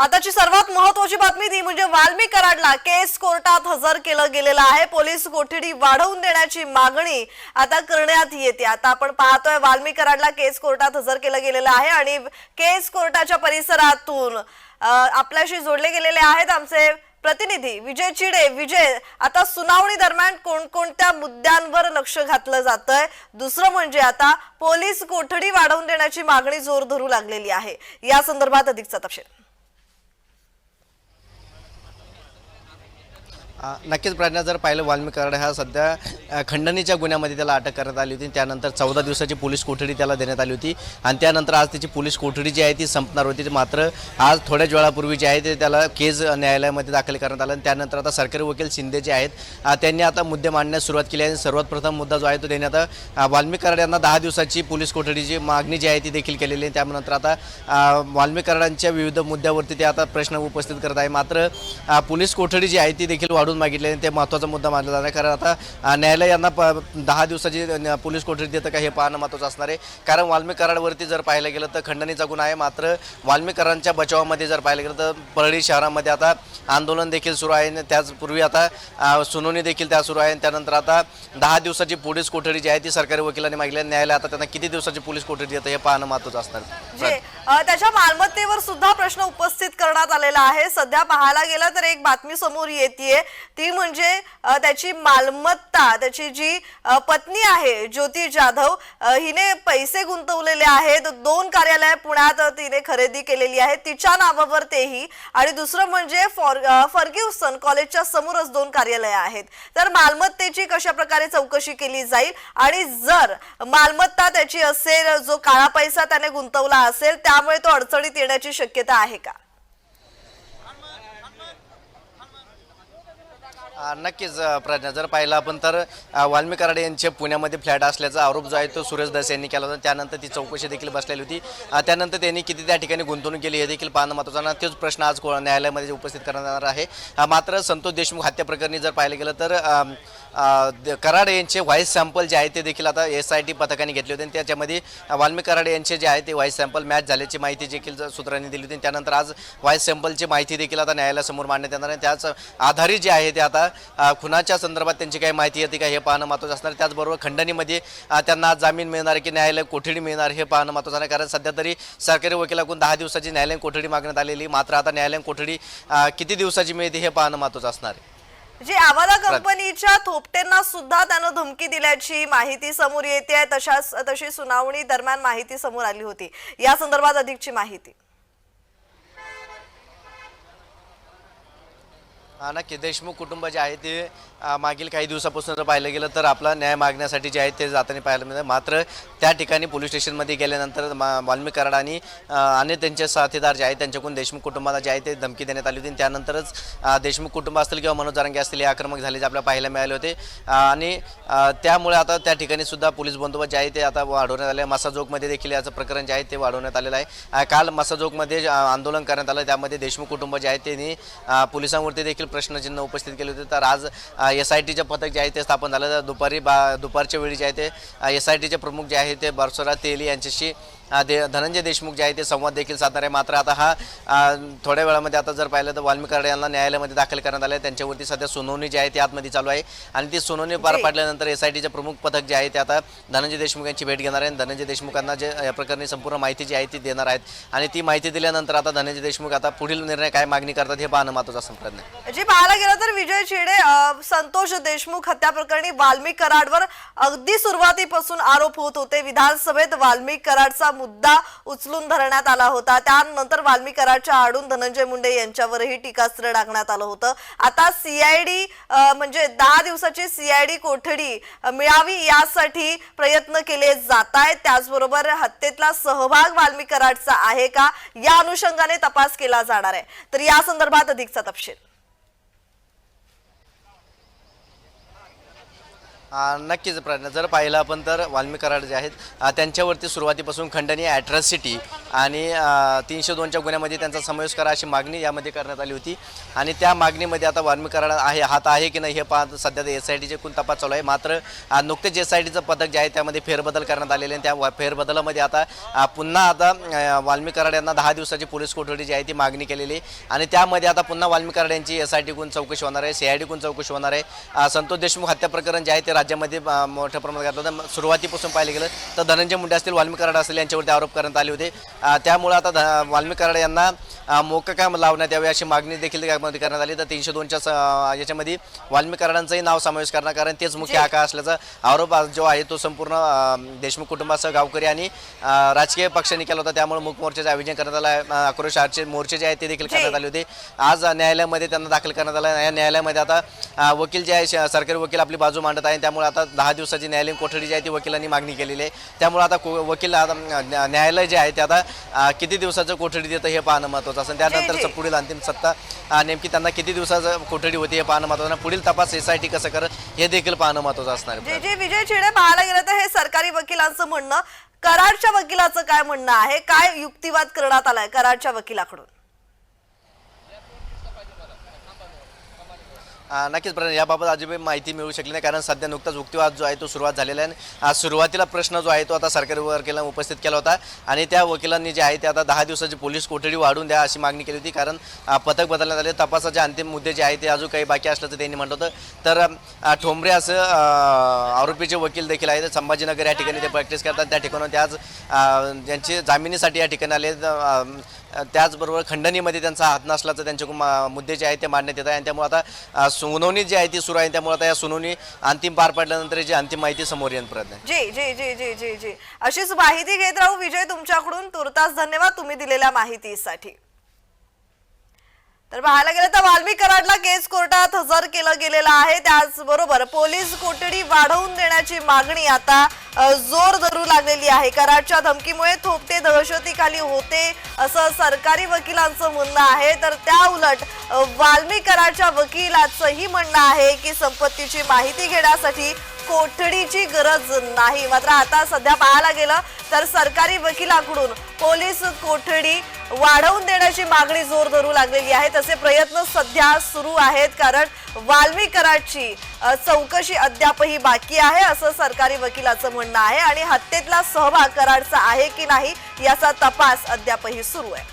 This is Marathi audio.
आताची सर्वात महत्वाची बातमी ती म्हणजे वाल्मी कराडला केस कोर्टात हजर केलं गेलेलं आहे. पोलीस कोठडी वाढवून देण्याची मागणी आता करण्यात येते. आता आपण पाहतोय वाल्मी कराडला केस कोर्टात हजर केलं गेलेलं आहे आणि केस कोर्टाच्या परिसरातून आपल्याशी जोडले गेलेले आहेत आमचे प्रतिनिधी विजय चिडे. विजय आता सुनावणी दरम्यान कोणकोणत्या मुद्द्यांवर लक्ष घातलं जातंय? दुसरं म्हणजे आता पोलीस कोठडी वाढवून देण्याची मागणी जोर धरू लागलेली आहे. या संदर्भात अधिकचा तपशील. नक्कीच प्रज्ञा जर पाहिलं वाल्मी कराड हा सध्या खंडणीच्या गुन्ह्यामध्ये त्याला अटक करण्यात आली होती. त्यानंतर चौदा दिवसाची पोलीस कोठडी त्याला देण्यात आली होती. आणि त्यानंतर आज त्याची पोलीस कोठडी जी आहे ती संपणार होती. मात्र आज थोड्याच वेळापूर्वी जे आहे ते त्याला केज न्यायालयामध्ये दाखल करण्यात आलं. आणि त्यानंतर आता सरकारी वकील शिंदे जे आहेत त्यांनी आता मुद्दे मांडण्यास सुरुवात केली आहे. आणि सर्वात प्रथम मुद्दा जो आहे तो त्यांनी आता कराड यांना दहा दिवसाची पोलीस कोठडीची मागणी जी आहे ती देखील केलेली आहे. त्यानंतर आता वाल्मी कराडांच्या विविध मुद्द्यावरती ते आता प्रश्न उपस्थित करत आहे. मात्र पोलीस कोठडी जी आहे ती देखील काढून मागितले आणि ते महत्त्वाचा मुद्दा मानला जाणार आहे. कारण आता न्यायालय यांना प दहा दिवसाची पोलीस कोठडी देतं का हे पाहणं महत्त्वाचं असणार आहे. कारण वाल्मी कराडवरती जर पाहायला गेलं तर खंडणीचा गुन्हा आहे. मात्र वाल्मिक बचावामध्ये जर पाहायला गेलं तर परळी शहरामध्ये आता आंदोलन देखील सुरू आहे. आणि त्याचपूर्वी आता सुनावणी देखील त्या सुरू आहे. आणि त्यानंतर आता दहा दिवसाची पोलीस कोठडी जी आहे ती सरकारी वकिलांनी मागितली आहे. न्यायालय आता त्यांना किती दिवसाची पोलीस कोठडी देतं हे पाहणं महत्त्वाचं असणार म्हणजे, त्याच्या मालमत्तेवर सुद्धा प्रश्न उपस्थित करण्यात आलेला आहे. सध्या पाहायला गेला तर एक बातमी समोर येते ती म्हणजे त्याची मालमत्ता त्याची जी पत्नी आहे ज्योती जाधव हिने पैसे गुंतवलेले आहेत. दोन कार्यालय पुण्यात तिने खरेदी केलेली आहे तिच्या नावावर तेही. आणि दुसरं म्हणजे फॉर फर्ग्युसन कॉलेजच्या समोरच दोन कार्यालय आहेत. तर मालमत्तेची कशा प्रकारे चौकशी केली जाईल? आणि जर मालमत्ता त्याची असेल जो काळा पैसा त्याने गुंतवला असेल त्यामुळे तो अडचणीत येण्याची शक्यता आहे का? नक्कीच प्रज्ञा. जर पाहिलं आपण तर वाल्मी कराडे यांचे पुण्यामध्ये फ्लॅट असल्याचा आरोप जो आहे तो सुरेश दास यांनी केला होता. त्यानंतर ती चौकशी देखील बसलेली होती. त्यानंतर त्यांनी किती त्या ठिकाणी गुंतवणूक केली हे देखील पाहणं महत्त्वाचं आहे. तोच प्रश्न आज को- न्यायालयामध्ये उपस्थित करणार आहे. मात्र संतोष देशमुख हत्या प्रकरणी जर पाहिलं गेलं तर कराड यांचे व्हाईस सॅम्पल जे आहे ते देखील आता एस आय टी पथकाने घेतले होते आणि त्याच्यामध्ये वाल्मी कराडे कराड यांचे जे आहे ते व्हाईस सॅम्पल मॅच झाल्याची माहिती देखील सूत्रांनी दिली होती. त्यानंतर आज व्हाईस सॅम्पलची माहिती देखील आता न्यायालयासमोर मांडण्यात येणार आहे. त्याच आधारित जे आहे ते आता खुनाच्या संदर्भात त्यांची काही माहिती येते का हे पाहणं महत्त्वाचं असणार. त्याचबरोबर खंडणीमध्ये त्यांना आज जामीन मिळणार की न्यायालय कोठडी मिळणार हे पाहणं महत्त्वाचं आहे. कारण सध्या तरी सरकारी वकिलाकडून दहा दिवसाची न्यायालयीन कोठडी मागण्यात आलेली मात्र आता न्यायालयीन कोठडी किती दिवसाची मिळते हे पाहणं महत्त्वाचं असणार आहे. जी आवाला कंपनीच्या थोपटेंना सुद्धा त्यानं धमकी दिल्याची माहिती समोर येते तशाच तशी सुनावणी दरम्यान माहिती समोर आली होती. या संदर्भात अधिकची माहिती. हा नक्की. देशमुख कुटुंब जे आहे ते मागील काही दिवसापासून जर पाहिलं गेलं तर आपला न्याय मागण्यासाठी जे आहे ते जाताना पाहायला मिळतं. मात्र त्या ठिकाणी पोलीस स्टेशनमध्ये गेल्यानंतर मा- वाल्मिक कराड आणि अ, आणि त्यांचे साथीदार जे आहेत त्यांच्याकडून देशमुख कुटुंबाला जे आहे ते धमकी देण्यात आली होती. त्यानंतरच अ, देशमुख कुटुंब असतील किंवा मनोज जारंगे असतील हे आक्रमक झाले जे आपल्याला पाहायला मिळाले होते. अ, आणि अ, त्यामुळे आता त्या ठिकाणी सुद्धा पोलीस बंदोबस्त जे आहे ते आता वाढवण्यात आले. आहे मसाजोगमध्ये देखील याचं प्रकरण जे आहे ते वाढवण्यात आलेलं आहे. अ, काल मसाजोगमध्ये अ, आंदोलन करण्यात आलं. त्यामध्ये देशमुख कुटुंब जे आहे त्यांनी अ, पोलिसांवरती देखील प्रश्नचिन्ह उपस्थित केले होते. तर आज एस आय टीचे पथक जे आहे ते स्थापन झालं. तर दुपारी बा दुपारच्या वेळी जे आहे ते एस आय टीचे प्रमुख जे आहे ते बरसोरा तेली यांच्याशी दे धनंजय देशमुख जे आहे ते संवाद देखील साधणार आहे. मात्र आता हा थोड्या वेळामध्ये आता जर पाहिलं तर वाल्मिक कराड यांना न्यायालयामध्ये दाखल करण्यात आलं आहे. त्यांच्यावरती सध्या सुनावणी जी आहे ती आतमध्ये चालू आहे. आणि ती सुनावणी पार. पाडल्यानंतर एस आय टीचे प्रमुख पथक जे आहे ते आता धनंजय देशमुख यांची भेट घेणार आहे. धनंजय देशमुखांना जे या प्रकरणी संपूर्ण माहिती जी आहे ती देणार आहेत. आणि ती माहिती दिल्यानंतर आता धनंजय देशमुख आता पुढील निर्णय काय मागणी करतात हे पाहणं महत्त्वाचं असं प्रयत्न आहे. जी पाहायला गेलं तर विजय अ, संतोष देशमुख हत्या प्रकरणी वाल्मिक कराडवर अगदी सुरुवातीपासून आरोप होत होते. विधानसभेत वाल्मिक कराडचा मुद्दा उचलून धरण्यात आला होता. त्यानंतर वाल्मीकराच्या आडून धनंजय मुंडे यांच्यावरही टीकास्त्र टाकण्यात आलं होतं. आता सीआयडी म्हणजे दहा दिवसाची सीआयडी कोठडी मिळावी यासाठी प्रयत्न केले जात आहेत. त्याचबरोबर हत्येतला सहभाग वाल्मीकराडचा आहे का? या अनुषंगाने तपास केला जाणार आहे. तर या संदर्भात अधिकचा तपशील. नक्कीच प्रश्न जर पाहिलं आपण तर वाल्मी कराड जे आहेत त्यांच्यावरती सुरुवातीपासून खंडणी ॲट्रॉसिटी आणि तीनशे दोनच्या गुन्ह्यामध्ये त्यांचा समावेश करा अशी मागणी यामध्ये करण्यात आली होती. आणि त्या मागणीमध्ये आता वाल्मी कराड आहे हात आहे की नाही हे पाहत सध्या एस आय टीचे कोण तपास चालू आहे. मात्र नुकतेच एस आय टीचं पथक जे आहे त्यामध्ये फेरबदल करण्यात आलेले आहे त्या फेरबदलामध्ये आता पुन्हा आता वाल्मी कराड यांना दहा दिवसाची पोलीस कोठडी जी आहे ती मागणी केलेली आहे. आणि त्यामध्ये आता पुन्हा वाल्मी कराड यांची एस आय टीकडून चौकशी होणार आहे सी आय डीकडून चौकशी होणार आहे. संतोष देशमुख हत्या प्रकरण जे आहे ते राज्यामध्ये मोठ्या प्रमाणात घातलं होतं. सुरुवातीपासून पाहिलं गेलं तर धनंजय मुंडे असतील वाल्मी कराड असतील यांच्यावरती आरोप करण्यात आले होते. त्यामुळे आता ध- वाल्मी कराड यांना मोककाम लावण्यात यावे अशी मागणी देखील त्यामध्ये करण्यात आली. तर तीनशे दोनच्या याच्यामध्ये वाल्मी कराडांचाही नाव समावेश करणार कारण तेच मुख्य आका असल्याचा आरोप जो आहे तो संपूर्ण देशमुख कुटुंबासह गावकरी आणि राजकीय पक्षांनी केला होता. त्यामुळे मूक मोर्चाचे आयोजन करण्यात आलं आहे. आक्रोश आजचे मोर्चे जे आहेत ते देखील करण्यात आले होते. आज न्यायालयामध्ये त्यांना दाखल करण्यात आलं आहे. या न्यायालयामध्ये आता वकील जे आहे सरकारी वकील आपली बाजू मांडत आहे त्यामुळे आता दहा दिवसाची न्यायालयीन कोठडी जी आहे ती वकिलांनी मागणी केलेली आहे. त्यामुळे आता को- वकील आता न्यायालय जे आहे ते आता किती दिवसाचं कोठडी देतं हे पाहणं महत्त्वाचं असेल जी, त्यानंतर जी. पुढील अंतिम सत्ता नेमकी त्यांना किती दिवसाचं कोठडी होती हे पाहणं महत्त्वाचं आहे. पुढील तपास एस आय टी कसं करत हे देखील पाहणं महत्त्वाचं असणार जे जे. विजय चिडे पाहायला गेलं तर हे सरकारी वकिलांचं म्हणणं कराडच्या वकिलाचं काय म्हणणं आहे? काय युक्तिवाद करण्यात आलाय कराडच्या वकिलाकडून? नक्कीच प्रश्न याबाबत अजिबात माहिती मिळू शकली नाही कारण सध्या नुकताच युक्तिवाद जो आहे तो सुरुवात झालेला आहे. आज सुरुवातीला प्रश्न जो आहे तो आता सरकारी वकिलांना उपस्थित केला होता आणि त्या वकिलांनी जे आहे ते आता दहा दिवसाची पोलीस कोठडी वाढवून द्या अशी मागणी केली होती कारण पथक बदलण्यात आले. तपासाचे अंतिम मुद्दे जे आहे ते अजून काही बाकी असल्याचं त्यांनी म्हटलं होतं. तर ठोंबरे असं आरोपीचे वकील देखील आहेत. संभाजीनगर या ठिकाणी ते प्रॅक्टिस करतात. त्या ठिकाणावर ते आज ज्यांची जामिनीसाठी या ठिकाणी आले त्याचबरोबर खंडणीमध्ये त्यांचा हात नसल्याचं त्यांचे मुद्दे जे आहेत ते मांडण्यात येत आहे. आणि त्यामुळे आता सुनावणी जी आहे ती सुरू आहे. त्यामुळे आता या सुनावणी अंतिम पार पडल्यानंतर जी अंतिम माहिती समोर येईल प्रयत्न जी जी जी जी जी जी. अशीच माहिती घेत राहू विजय तुमच्याकडून. तुर्तास धन्यवाद तुम्ही दिलेल्या माहितीसाठी. तर पाहायला गेलं तर वाल्मी कराडला केस कोर्टात हजर केलं गेलेलं आहे. त्याचबरोबर पोलीस कोठडी वाढवून देण्याची मागणी आता जोर धरू लागलेली आहे. कराडच्या धमकीमुळे थोपटे दहशतीखाली होते असं सरकारी वकिलांचं म्हणणं आहे. तर त्या उलट वाल्मी कराडच्या वकिलाचंही म्हणणं आहे की संपत्तीची माहिती घेण्यासाठी कोठडीची गरज नाही. मात्र आता सध्या पाहायला गेलं तर सरकारी वकिलाकडून पोलीस कोठडी वाढवून देण्याची मागणी जोर धरू लागलेली आहे. तसे प्रयत्न सध्या सुरू आहेत कारण वाल्मीकरांची चौकशी अद्यापही बाकी आहे असं सरकारी वकिलाचं म्हणणं आहे. आणि हत्येतला सहभाग कराडचा आहे की नाही याचा तपास अद्यापही सुरू आहे.